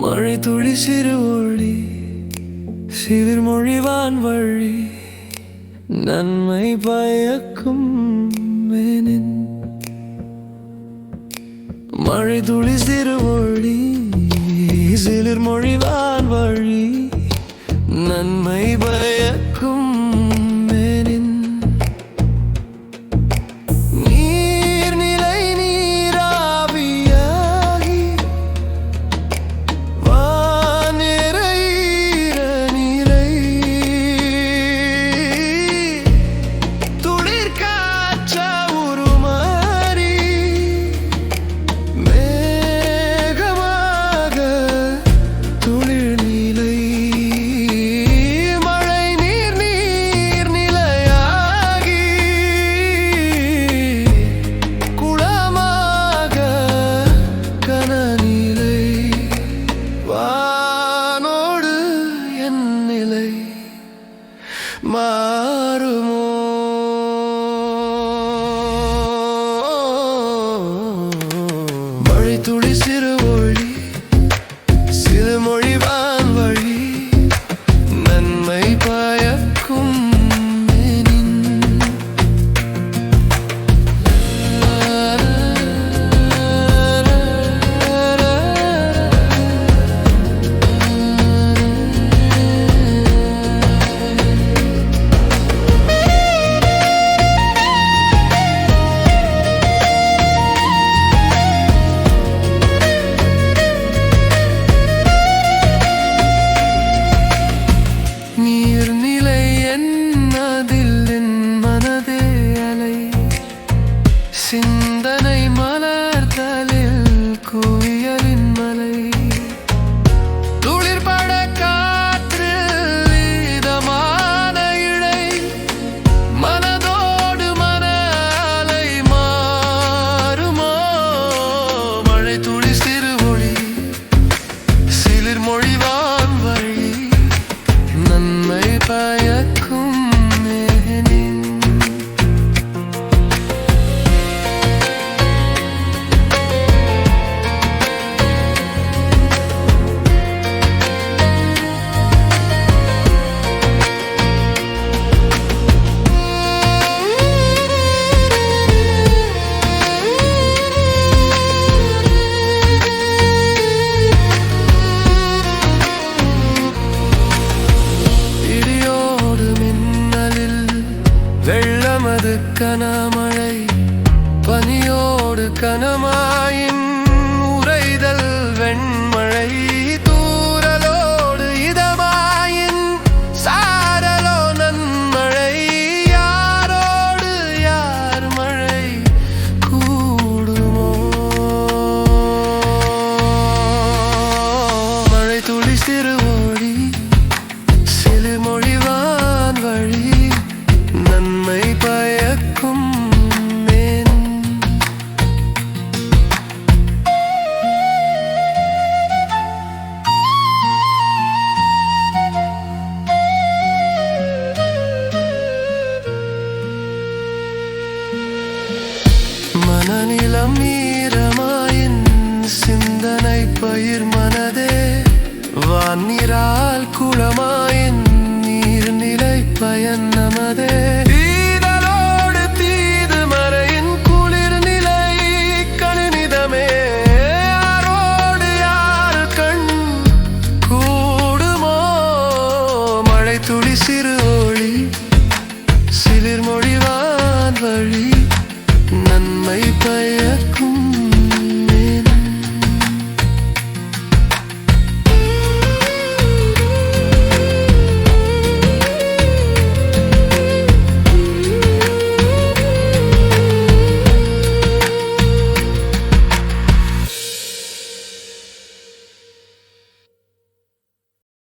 மழை துளி சிறு ஒளி சிறுமொழிவான் வழி நன்மை பயக்கும் மேனின். மழை துளி சிறு ஒளி சிலிர் மொழிவான் வழி நன்மை பய Baby, a come கனமா மனநிலம் ஈரமாயின் சிந்தனை பயிர் மனதே. வான்னிரால் குளமாயின் நீர்நிலை பயன் நமதே.